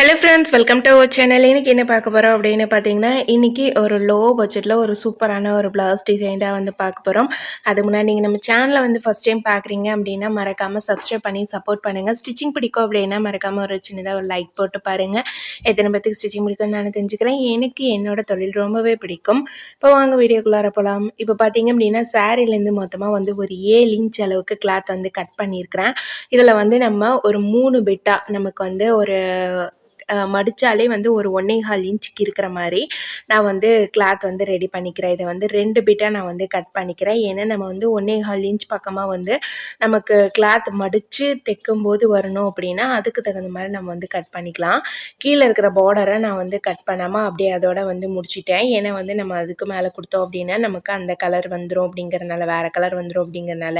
Hello friends welcome to our channel இன்றைக்கி என்ன பார்க்க போகிறோம் அப்படின்னு பார்த்தீங்கன்னா இன்னைக்கு ஒரு லோ பட்ஜெட்டில் ஒரு சூப்பரான ஒரு ப்ளவுஸ் டிசைன் தான் வந்து பார்க்க போகிறோம் அதுக்கு முன்னாடி நீங்கள் நம்ம சேனலை வந்து ஃபஸ்ட் டைம் பார்க்குறீங்க அப்படின்னா மறக்காமல் சப்ஸ்கிரைப் பண்ணி சப்போர்ட் பண்ணுங்கள் ஸ்டிச்சிங் பிடிக்கும் அப்படின்னா மறக்காமல் ஒரு சின்னதாக ஒரு லைக் போட்டு பாருங்கள் எத்தனை பேத்துக்கு ஸ்டிச்சிங் பிடிக்கும்னு நான் தெரிஞ்சுக்கிறேன். எனக்கு என்னோட தொழில் ரொம்பவே பிடிக்கும். இப்போ வாங்க வீடியோக்குள்ளார போகலாம் இப்போ பார்த்தீங்க அப்படின்னா சாரீலேருந்து மொத்தமாக வந்து ஒரு ஏழு இன்ச் அளவுக்கு கிளாத் வந்து கட் பண்ணியிருக்கிறேன். இதில் வந்து நம்ம ஒரு மூணு பெட்டாக நமக்கு வந்து ஒரு மடித்தாலே வந்து ஒரு ஒன்றே கால் இன்ச்சுக்கு இருக்கிற மாதிரி நான் வந்து கிளாத் வந்து ரெடி பண்ணிக்கிறேன். இதை வந்து ரெண்டு பிட்டாக நான் வந்து கட் பண்ணிக்கிறேன். ஏன்னா நம்ம வந்து ஒன்றே கால் இன்ச் பக்கமாக வந்து நமக்கு கிளாத் மடித்து தைக்கும்போது வரணும் அப்படின்னா அதுக்கு தகுந்த மாதிரி நம்ம வந்து கட் பண்ணிக்கலாம். கீழே இருக்கிற பார்டரை நான் வந்து கட் பண்ணாமல் அப்படியே அதோட வந்து முடிச்சிட்டேன். ஏன்னா வந்து நம்ம அதுக்கு மேலே கொடுத்தோம் அப்படின்னா நமக்கு அந்த கலர் வந்துடும் அப்படிங்கிறனால வேறு கலர் வந்துடும் அப்படிங்கிறனால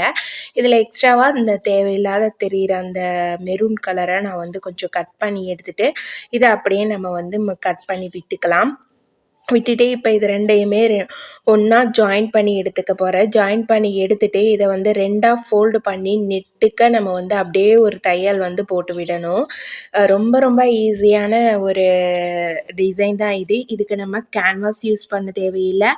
இதில் எக்ஸ்ட்ராவாக இந்த தேவையில்லாத தெரிகிற அந்த மெரூன் கலரை நான் வந்து கொஞ்சம் கட் பண்ணி எடுத்துகிட்டு இதை அப்படியே நம்ம வந்து கட் பண்ணி விட்டுக்கலாம். விட்டுட்டு இப்போ இது ரெண்டையுமே ஒன்றா ஜாயின் பண்ணி எடுத்துக்க போகிறேன் ஜாயின் பண்ணி எடுத்துகிட்டு இதை வந்து ரெண்டாக ஃபோல்டு பண்ணி நெட்டுக்க நம்ம வந்து அப்படியே ஒரு தையல் வந்து போட்டு விடணும். ரொம்ப ரொம்ப ஈஸியான ஒரு டிசைன் தான் இது. இதுக்கு நம்ம கேன்வாஸ் யூஸ் பண்ண தேவையில்லை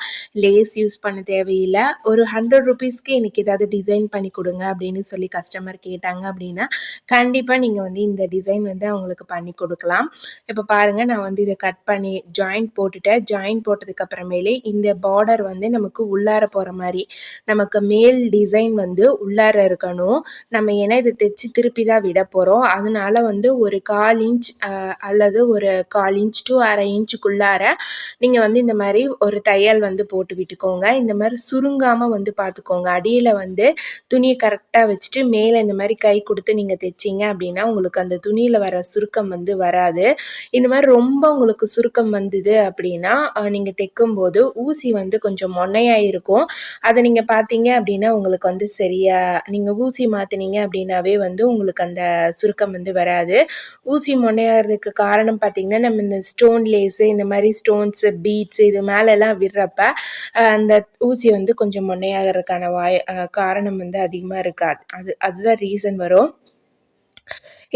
லேஸ் யூஸ் பண்ண தேவையில்லை. ஒரு ஹண்ட்ரட் ருபீஸ்க்கு எனக்கு ஏதாவது டிசைன் பண்ணி கொடுங்க அப்படின்னு சொல்லி கஸ்டமர் கேட்டாங்க அப்படின்னா கண்டிப்பாக நீங்கள் வந்து இந்த டிசைன் வந்து அவங்களுக்கு பண்ணி கொடுக்கலாம். இப்போ பாருங்கள் நான் வந்து இதை கட் பண்ணி ஜாயின் போட்டுட்டேன். ஜாயின் போட்டதுக்கு அப்புறமேலே இந்த பார்டர் வந்து நமக்கு உள்ளார போகிற மாதிரி நமக்கு மேல் டிசைன் வந்து உள்ளார இருக்கணும். நம்ம ஏன்னா இதை தைச்சி திருப்பி தான் விட போகிறோம் அதனால வந்து ஒரு கால் இன்ச் அல்லது ஒரு கால் இன்ச் டு அரை இன்ச்சுக்குள்ளார நீங்கள் வந்து இந்த மாதிரி ஒரு தையல் வந்து போட்டு விட்டுக்கோங்க. இந்த மாதிரி சுருங்காமல் வந்து பார்த்துக்கோங்க அடியில் வந்து துணியை கரெக்டாக வச்சுட்டு மேலே இந்த மாதிரி கை கொடுத்து நீங்கள் தைச்சிங்க அப்படின்னா உங்களுக்கு அந்த துணியில் வர சுருக்கம் வந்து வராது. இந்த மாதிரி ரொம்ப உங்களுக்கு சுருக்கம் வந்தது அப்படின்னா நீங்கள் தைக்கும்போது ஊசி வந்து கொஞ்சம் மொன்னையாக இருக்கும் அதை நீங்கள் பார்த்தீங்க அப்படின்னா உங்களுக்கு வந்து சரியாக நீங்கள் ஊசி மாற்றினீங்க அப்படின்னாவே வந்து உங்களுக்கு அந்த சுருக்கம் வந்து வராது. ஊசி மொன்னையாகிறதுக்கு காரணம் பார்த்திங்கன்னா நம்ம இந்த ஸ்டோன் லேஸு இந்த மாதிரி ஸ்டோன்ஸு பீட்ஸு இது மேலெல்லாம் விடுறப்ப அந்த ஊசி வந்து கொஞ்சம் மொன்னையாகிறதுக்கான வாய் காரணம் வந்து அதிகமாக இருக்காது. அது அதுதான் ரீசன் வரும்.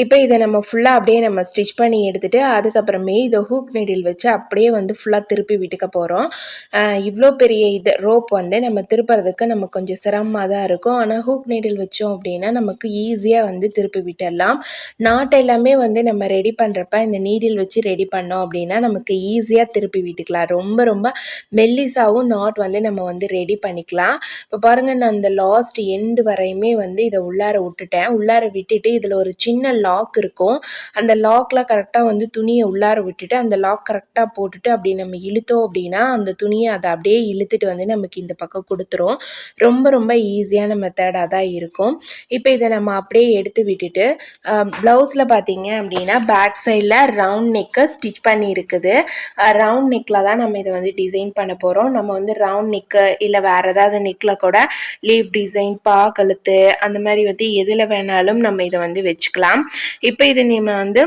இப்போ இதை நம்ம ஃபுல்லாக அப்படியே நம்ம ஸ்டிச் பண்ணி எடுத்துகிட்டு அதுக்கப்புறமே இதை ஹூக் நீடில் வச்சு அப்படியே வந்து ஃபுல்லாக திருப்பி விட்டுக்க போகிறோம் இவ்வளோ பெரிய இது ரோப் வந்து நம்ம திருப்புறதுக்கு நமக்கு கொஞ்சம் சிரமமாக தான் இருக்கும். ஆனால் ஹூக் நீடில் வச்சோம் அப்படின்னா நமக்கு ஈஸியாக வந்து திருப்பி விட்டுடலாம். நாட் எல்லாமே வந்து நம்ம ரெடி பண்ணுறப்ப இந்த நீடில் வச்சு ரெடி பண்ணோம் அப்படின்னா நமக்கு ஈஸியாக திருப்பி விட்டுக்கலாம். ரொம்ப ரொம்ப மெல்லிஸாகவும் நாட் வந்து நம்ம வந்து ரெடி பண்ணிக்கலாம். இப்போ பாருங்கள் நான் அந்த லாஸ்ட் எண்டு வரையுமே வந்து இதை உள்ளார விட்டுட்டேன். உள்ளார விட்டுட்டு இதில் ஒரு சின்ன லாக் இருக்கும். அந்த லாக்கில் கரெக்டாக வந்து துணியை உள்ளார விட்டுட்டு அந்த லாக் கரெக்டாக போட்டுட்டு அப்படி நம்ம இழுத்தோம் அப்படின்னா அந்த துணியை அதை அப்படியே இழுத்துட்டு வந்து நமக்கு இந்த பக்கம் கொடுத்துரும். ரொம்ப ரொம்ப ஈஸியான மெத்தடாக தான் இருக்கும். இப்போ இதை நம்ம அப்படியே எடுத்து விட்டுட்டு ப்ளவுஸில் பார்த்தீங்க அப்படின்னா பேக் சைடில் ரவுண்ட் நெக்கு ஸ்டிச் பண்ணி இருக்குது. ரவுண்ட் நெக்கில் தான் நம்ம இதை வந்து டிசைன் பண்ண போகிறோம் நம்ம வந்து ரவுண்ட் நெக்கு இல்லை வேறு ஏதாவது நெக்கில் கூட லீவ் டிசைன் பா கழுத்து அந்த மாதிரி வந்து எதில் வேணாலும் நம்ம இதை வந்து வச்சுக்கலாம். இப்போ இது நீங்கள் வந்து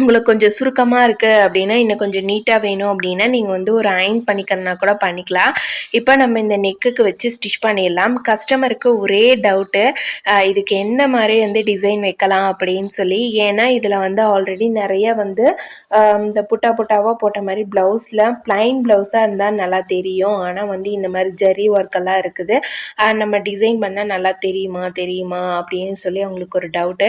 உங்களுக்கு கொஞ்சம் சுருக்கமாக இருக்குது அப்படின்னா இன்னும் கொஞ்சம் நீட்டாக வேணும் அப்படின்னா நீங்கள் வந்து ஒரு அயன் பண்ணிக்கிறனா கூட பண்ணிக்கலாம். இப்போ நம்ம இந்த நெக்குக்கு வச்சு ஸ்டிச் பண்ணிடலாம். கஸ்டமருக்கு ஒரே டவுட்டு இதுக்கு எந்த மாதிரி வந்து டிசைன் வைக்கலாம் அப்படின்னு சொல்லி ஏன்னா இதில் வந்து ஆல்ரெடி நிறைய வந்து இந்த புட்டா புட்டாவாக போட்ட மாதிரி ப்ளவுஸில் ப்ளைன் ப்ளவுஸாக இருந்தால் நல்லா தெரியும். ஆனால் வந்து இந்த மாதிரி ஜரி ஒர்க்கெல்லாம் இருக்குது. நம்ம டிசைன் பண்ணால் நல்லா தெரியுமா தெரியுமா அப்படின்னு சொல்லி அவங்களுக்கு ஒரு டவுட்டு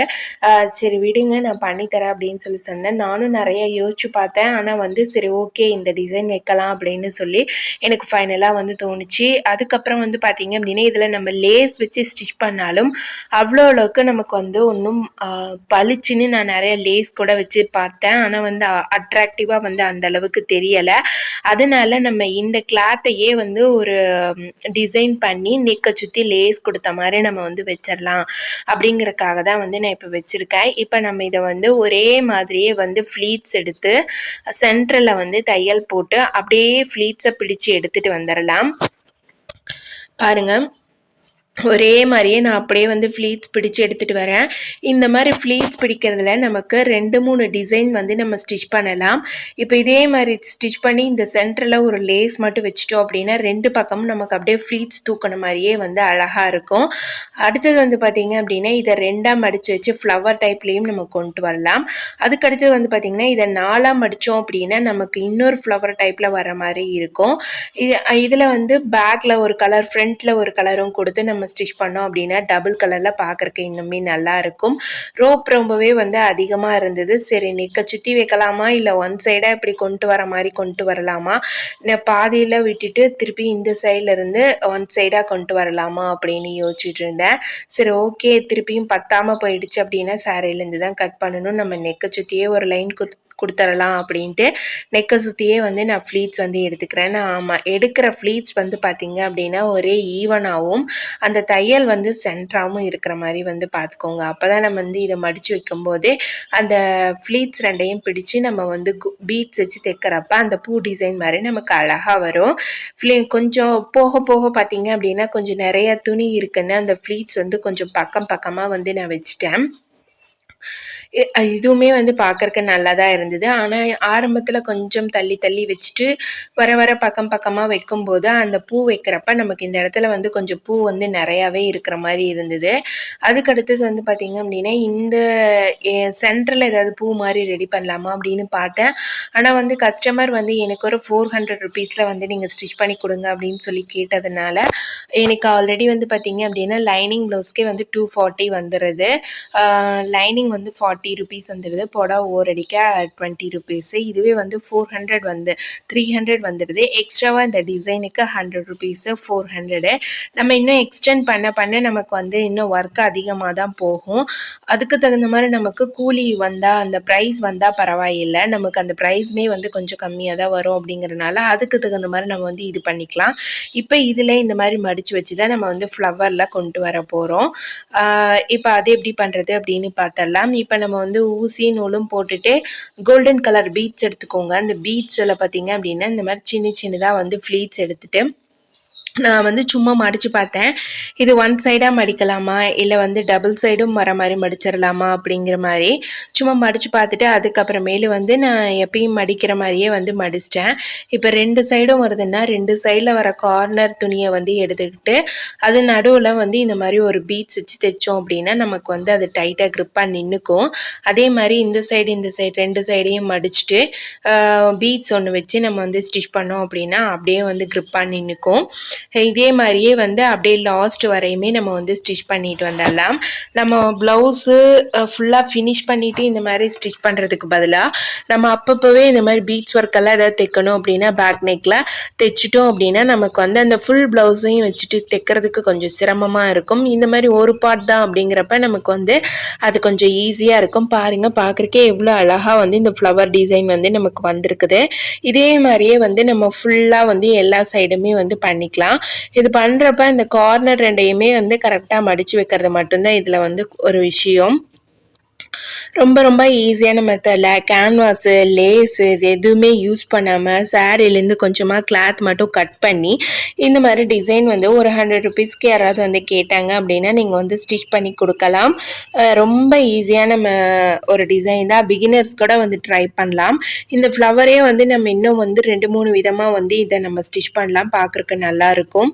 சரி விடுங்க நான் பண்ணித்தரேன் அப்படின்னு சொல்லி சொன்னேன் சொன்னேன் நானும் நிறைய யோசிச்சு பார்த்தேன். ஆனால் வந்து சரி ஓகே இந்த டிசைன் வைக்கலாம் அப்படின்னு சொல்லி எனக்கு ஃபைனலாக வந்து தோணுச்சு. அதுக்கப்புறம் வந்து பார்த்திங்க அப்படின்னா இதில் நம்ம லேஸ் வச்சு ஸ்டிச் பண்ணாலும் அவ்வளோ அளவுக்கு நமக்கு வந்து ஒன்றும் பளிச்சுன்னு நான் நிறைய லேஸ் கூட வச்சு பார்த்தேன். ஆனால் வந்து அட்ராக்டிவாக வந்து அந்த அளவுக்கு தெரியலை. அதனால நம்ம இந்த கிளாத்தையே வந்து ஒரு டிசைன் பண்ணி நெக்கை சுற்றி லேஸ் கொடுத்த மாதிரி நம்ம வந்து வச்சிடலாம் அப்படிங்கிறக்காக தான் வந்து நான் இப்போ வச்சுருக்கேன். இப்போ நம்ம இதை வந்து ஒரே மாதிரி மாதிரியே வந்து ஃப்ளீட்ஸ் எடுத்து சென்டரில் வந்து தையல் போட்டு அப்படியே ஃப்ளீட்ஸை பிடிச்சி எடுத்துகிட்டு வந்துடலாம் பாருங்கள் ஒரே மாதிரியே நான் அப்படியே வந்து ஃப்ளீட்ஸ் பிடிச்சு எடுத்துகிட்டு வரேன். இந்த மாதிரி ஃப்ளீட்ஸ் பிடிக்கிறதுல நமக்கு ரெண்டு மூணு டிசைன் வந்து நம்ம ஸ்டிச் பண்ணலாம். இப்போ இதே மாதிரி ஸ்டிச் பண்ணி இந்த சென்டரில் ஒரு லேஸ் மட்டும் வச்சுட்டோம் அப்படின்னா ரெண்டு பக்கமும் நமக்கு அப்படியே ஃப்ளீட்ஸ் தூக்கின மாதிரியே வந்து அழகாக இருக்கும். அடுத்தது வந்து பார்த்திங்க அப்படின்னா இதை ரெண்டாக மடித்து வச்சு ஃப்ளவர் டைப்லேயும் நம்ம கொண்டு வரலாம். அதுக்கு அடுத்தது வந்து பார்த்திங்கன்னா இதை நாலாக மடித்தோம் அப்படின்னா நமக்கு இன்னொரு ஃப்ளவர் டைப்பில் வர மாதிரி இருக்கும். இது இதில் வந்து பேக்கில் ஒரு கலர் ஃப்ரண்ட்டில் ஒரு கலரும் கொடுத்து நம்ம ஸ்டிச் பண்ணோம் அப்படின்னா டபுள் கலரில் பார்க்குறக்கு இன்னுமே நல்லா இருக்கும். ரோப் ரொம்பவே வந்து அதிகமாக இருந்தது. சரி நிற்க சுற்றி வைக்கலாமா? இல்லை ஒன் சைடாக இப்படி கொண்டு வர மாதிரி கொண்டு வரலாமா? பாதியில் விட்டுட்டு திருப்பி இந்த சைடில் இருந்து ஒன் சைடாக கொண்டு வரலாமா அப்படின்னு யோசிச்சுட்டு இருந்தேன். சரி ஓகே திருப்பியும் பத்தாமல் போயிடுச்சு அப்படின்னா சாரிலேருந்து தான் கட் பண்ணணும். நம்ம நெக்கை சுற்றியே ஒரு லைன் கொடுத்து கொடுத்துடலாம் அப்படின்ட்டு நெக்கை சுற்றியே வந்து நான் ஃப்ளீட்ஸ் வந்து எடுத்துக்கிறேன். நான் ஆமாம் எடுக்கிற ஃப்ளீட்ஸ் வந்து பார்த்திங்க அப்படின்னா ஒரே ஈவனாகவும் அந்த தையல் வந்து சென்டராகவும் இருக்கிற மாதிரி வந்து பார்த்துக்கோங்க அப்போ தான் நம்ம வந்து இதை மடித்து வைக்கும்போதே அந்த ஃப்ளீட்ஸ் ரெண்டையும் பிடிச்சி நம்ம வந்து பீட்ஸ் வச்சு தைக்கிறப்ப அந்த பூ டிசைன் மாதிரி நமக்கு அழகாக வரும். ஃப்ளீ கொஞ்சம் போக போக பார்த்தீங்க அப்படின்னா கொஞ்சம் நிறைய துணி இருக்குன்னு அந்த ஃப்ளீட்ஸ் வந்து கொஞ்சம் பக்கம் பக்கமாக வந்து நான் வச்சுட்டேன். இதுவுமே வந்து பார்க்கறக்கு நல்லா தான் இருந்தது. ஆனால் ஆரம்பத்தில் கொஞ்சம் தள்ளி தள்ளி வச்சுட்டு வர வர பக்கம் பக்கமாக வைக்கும்போது அந்த பூ வைக்கிறப்ப நமக்கு இந்த இடத்துல வந்து கொஞ்சம் பூ வந்து நிறையாவே இருக்கிற மாதிரி இருந்தது. அதுக்கு அடுத்தது வந்து பார்த்திங்க அப்படின்னா இந்த சென்டரில் ஏதாவது பூ மாதிரி ரெடி பண்ணலாமா அப்படின்னு பார்த்தேன். ஆனால் வந்து கஸ்டமர் வந்து எனக்கு ஒரு ஃபோர் ஹண்ட்ரட் ருபீஸில் வந்து நீங்கள் ஸ்டிச் பண்ணி கொடுங்க அப்படின்னு சொல்லி கேட்டதுனால எனக்கு ஆல்ரெடி வந்து பார்த்திங்க அப்படின்னா லைனிங் ப்ளவுஸ்க்கே வந்து டூ ஃபார்ட்டி வந்துடுது லைனிங் வந்து ஃபார்ட்டி ஃபார்ட்டி ருபீஸ் வந்துடுது புடவை ஓரடிக்க டுவெண்ட்டி ருபீஸு இதுவே வந்து ஃபோர் ஹண்ட்ரட் வந்து த்ரீ ஹண்ட்ரட் வந்துடுது எக்ஸ்ட்ராவாக இந்த டிசைனுக்கு ஹண்ட்ரட் ருபீஸு ஃபோர் ஹண்ட்ரடு நம்ம இன்னும் எக்ஸ்டெண்ட் பண்ண பண்ண நமக்கு வந்து இன்னும் ஒர்க் அதிகமாக தான் போகும். அதுக்கு தகுந்த மாதிரி நமக்கு கூலி வந்தால் அந்த ப்ரைஸ் வந்தால் பரவாயில்லை. நமக்கு அந்த ப்ரைஸுமே வந்து கொஞ்சம் கம்மியாக தான் வரும் அப்படிங்கிறனால அதுக்கு தகுந்த மாதிரி நம்ம வந்து இது பண்ணிக்கலாம். இப்போ இதில் இந்த மாதிரி மடித்து வச்சு தான் நம்ம வந்து ஃப்ளவரில் கொண்டு வர போகிறோம் இப்போ அது எப்படி பண்ணுறது அப்படின்னு பார்த்தரலாம் இப்போ நம்ம நம்ம வந்து ஊசி நூலும் போட்டுட்டு கோல்டன் கலர் பீட்ஸ் எடுத்துக்கோங்க. அந்த பீட்ஸில் பார்த்தீங்க அப்படின்னா இந்த மாதிரி சின்ன சின்னதாக வந்து ஃப்ளீட்ஸ் எடுத்துகிட்டு நான் வந்து சும்மா மடித்து பார்த்தேன். இது ஒன் சைடாக மடிக்கலாமா? இல்லை வந்து டபுள் சைடும் வர மாதிரி மடிச்சிடலாமா? அப்படிங்கிற மாதிரி. சும்மா மடித்து பார்த்துட்டு அதுக்கப்புறமேலு வந்து நான் எப்பயும் மடிக்கிற மாதிரியே வந்து மடிச்சிட்டேன். இப்போ ரெண்டு சைடும் வருதுன்னா ரெண்டு சைடில் வர கார்னர் துணியை வந்து எடுத்துக்கிட்டு அது நடுவில் வந்து இந்த மாதிரி ஒரு பீட்ஸ் வச்சு தைச்சோம் அப்படின்னா நமக்கு வந்து அது டைட்டாக க்ரிப்பாக நின்றுக்கும் அதே மாதிரி இந்த சைடு இந்த சைடு ரெண்டு சைடையும் மடிச்சுட்டு பீட்ஸ் ஒன்று வச்சு நம்ம வந்து ஸ்டிச் பண்ணோம் அப்படின்னா அப்படியே வந்து க்ரிப்பாக நின்றுக்கும் இதே மாதிரியே வந்து அப்படியே லாஸ்ட் வரையுமே நம்ம வந்து ஸ்டிச் பண்ணிட்டு வந்துடலாம். நம்ம ப்ளவுஸு ஃபுல்லாக ஃபினிஷ் பண்ணிவிட்டு இந்த மாதிரி ஸ்டிச் பண்ணுறதுக்கு பதிலாக நம்ம அப்பப்போவே இந்த மாதிரி பீச் ஒர்க்கெல்லாம் ஏதாவது தைக்கணும் அப்படின்னா பேக் நெக்கில் தைச்சிட்டோம் அப்படின்னா நமக்கு வந்து அந்த ஃபுல் ப்ளவுஸையும் வச்சுட்டு தைக்கிறதுக்கு கொஞ்சம் சிரமமாக இருக்கும். இந்த மாதிரி ஒரு பார்ட் தான் அப்படிங்கிறப்ப நமக்கு வந்து அது கொஞ்சம் ஈஸியாக இருக்கும். பாருங்கள் பார்க்குறக்கே எவ்வளோ அழகாக வந்து இந்த ஃப்ளவர் டிசைன் வந்து நமக்கு வந்திருக்குது. இதே மாதிரியே வந்து நம்ம ஃபுல்லாக வந்து எல்லா சைடுமே வந்து பண்ணிக்கலாம். பண்ணிக்கலாம் இது பண்ணுறப்ப இந்த கார்னர் ரெண்டையுமே வந்து கரெக்டாக மடித்து வைக்கிறது மட்டும்தான் இதில் வந்து ஒரு விஷயம். ரொம்ப ரொம்ப ஈஸியான மெத்தடில் கேன்வாஸு லேஸு இது எதுவுமே யூஸ் பண்ணாமல் சாரீலேருந்து கொஞ்சமாக கிளாத் மட்டும் கட் பண்ணி இந்த மாதிரி டிசைன் வந்து ஒரு ஹண்ட்ரட் ருபீஸ்க்கு யாராவது வந்து கேட்டாங்க அப்படின்னா நீங்கள் வந்து ஸ்டிச் பண்ணி கொடுக்கலாம். ரொம்ப ஈஸியான ஒரு டிசைன் தான். பிகினர்ஸ் கூட வந்து ட்ரை பண்ணலாம். இந்த ஃப்ளவரே வந்து நம்ம இன்னும் வந்து ரெண்டு மூணு விதமாக வந்து இதை நம்ம ஸ்டிச் பண்ணலாம். பார்க்குறக்கு நல்லாயிருக்கும்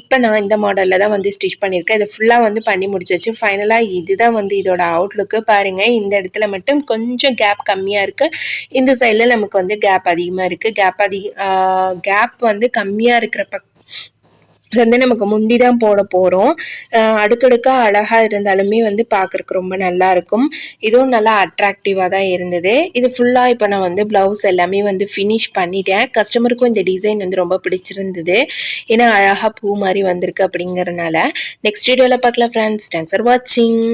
இப்போ நான் இந்த மாடலில் தான் வந்து ஸ்டிச் பண்ணியிருக்கேன். இதை ஃபுல்லாக வந்து பண்ணி முடிச்சாச்சு. ஃபைனலாக இதுதான் வந்து இதோட அவுட்லுக்கு பாருங்கள் இந்த இடத்துல மட்டும் கொஞ்சம் கேப் கம்மியாக இருக்குது இந்த சைடில் நமக்கு வந்து கேப் அதிகமாக இருக்குது கேப் அதிக கேப் வந்து கம்மியாக இருக்கிற பக் வந்து நமக்கு முந்தி தான் போட போகிறோம் அடுக்கடுக்காக அழகாக இருந்தாலுமே வந்து பார்க்குறக்கு ரொம்ப நல்லா இருக்கும். இதுவும் நல்லா அட்ராக்டிவாக தான் இருந்தது. இது ஃபுல்லாக இப்போ நான் வந்து ப்ளவுஸ் எல்லாமே வந்து ஃபினிஷ் பண்ணிட்டேன். கஸ்டமருக்கும் இந்த டிசைன் வந்து ரொம்ப பிடிச்சிருந்தது. ஏன்னா அழகாக பூ மாதிரி வந்திருக்கு அப்படிங்கிறனால. நெக்ஸ்ட் வீடியோவில் பார்க்கலாம் ஃப்ரெண்ட்ஸ் தேங்க்ஸ் ஃபார் வாட்சிங்